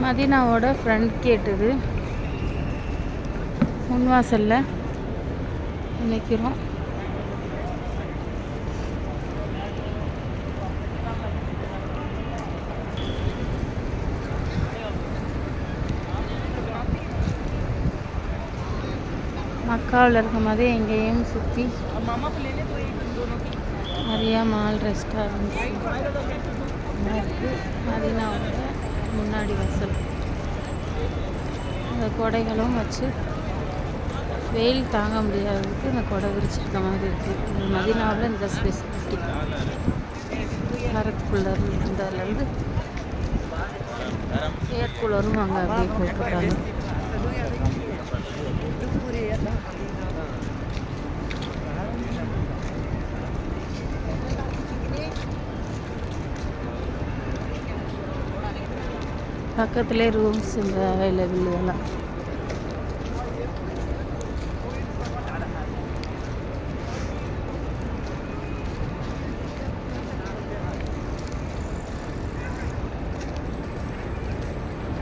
மதினாவோட front gate இது முன்வாசலில் நிற்கிறோம் மக்காவில் இருக்க மாதிரி எங்கேயும் சுற்றி நிறையா மால் ரெஸ்டாரண்ட்ஸ் இருக்குது மதினாவோட முன்னாடி வாசல். அந்த கொடைகளும் வச்சு வெயில் தாங்க முடியாததுக்கு இந்த கொடை விரிச்சிருக்க மாதிரி இருக்குது மதினாவில் இந்த ஸ்பெசிலிட்டி மரத்துக்குள்ளே இருந்ததுலேருந்து ஏர் கூலரும் அங்கே அப்படியே போட்டுருக்காங்க. பக்கத்துலேயே ரூம்ஸ் இந்த அவைலபிள் இதெல்லாம்